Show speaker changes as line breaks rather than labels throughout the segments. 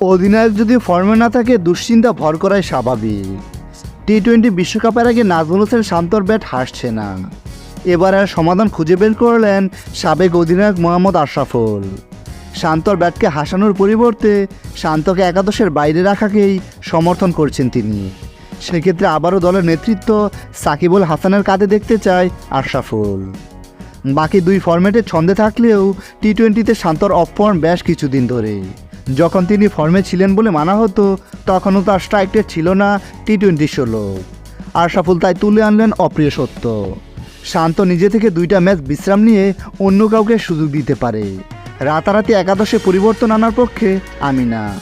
অধিনায়ক যদি ফর্মে না থাকে, দুশ্চিন্তা ভর করাই স্বাভাবিক। টি টোয়েন্টি বিশ্বকাপের আগে নাজমুল হোসেন শান্তর ব্যাট হাসছে না। এবার আর সমাধান খুঁজে বের করলেন সাবেক অধিনায়ক মোহাম্মদ আশরাফুল। শান্তর ব্যাটকে হাসানোর পরিবর্তে শান্তকে একাদশের বাইরে রাখাকেই সমর্থন করছেন তিনি। সেক্ষেত্রে আবারও দলের নেতৃত্ব সাকিবুল হাসানের কাঁধে দেখতে চায় আশরাফুল। বাকি দুই ফরম্যাটে ছন্দে থাকলেও টি টোয়েন্টিতে শান্তর অফ ফর্ম বেশ কিছুদিন ধরে যখন তিনি ফর্মে ছিলেন বলে মানা হতো, তখনও তার স্ট্রাইক রেট ছিল না টি টোয়েন্টি ষোলো আশরাফুল তাই তুলে আনলেন অপ্রিয় সত্য। শান্ত নিজে থেকে দুইটা ম্যাচ বিশ্রাম নিয়ে অন্য কাউকে সুযোগ দিতে পারে। রাতারাতি একাদশে পরিবর্তন আনার পক্ষে আমি না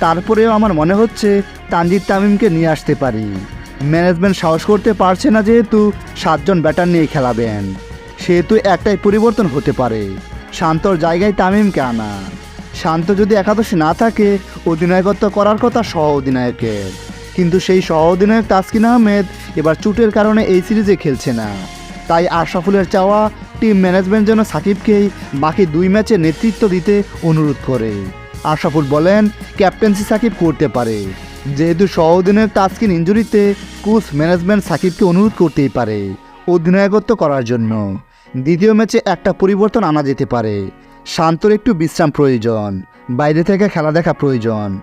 তারপরেও আমার মনে হচ্ছে তানজিদ তামিমকে নিয়ে আসতে পারি। ম্যানেজমেন্ট সাহস করতে পারছে না যেহেতু সাতজন ব্যাটার নিয়ে খেলাবেন। সেহেতু একটাই পরিবর্তন হতে পারে। শান্তর জায়গায় তামিমকে আনা। শান্ত যদি একাদশী না থাকে, অধিনায়কত্ব করার কথা সহ অধিনায়কের। কিন্তু সেই সহ অধিনায়ক তাসকিন আহমেদ এবার চুটের কারণে এই সিরিজে খেলছে না। তাই আশরাফুলের চাওয়া টিম ম্যানেজমেন্ট যেন সাকিবকেই বাকি দুই ম্যাচে নেতৃত্ব দিতে অনুরোধ করে। আশরাফুল বলেন, ক্যাপ্টেন্সি সাকিব করতে পারে। যেহেতু সহ অধিনায়ক তাসকিন ইঞ্জুরিতে, কোচ ম্যানেজমেন্ট সাকিবকে অনুরোধ করতেই পারে অধিনায়কত্ব করার জন্য। দ্বিতীয় ম্যাচে একটা পরিবর্তন আনা যেতে পারে। শান্তর একটু বিশ্রাম প্রয়োজন বাইরে থেকে খেলা দেখা প্রয়োজন।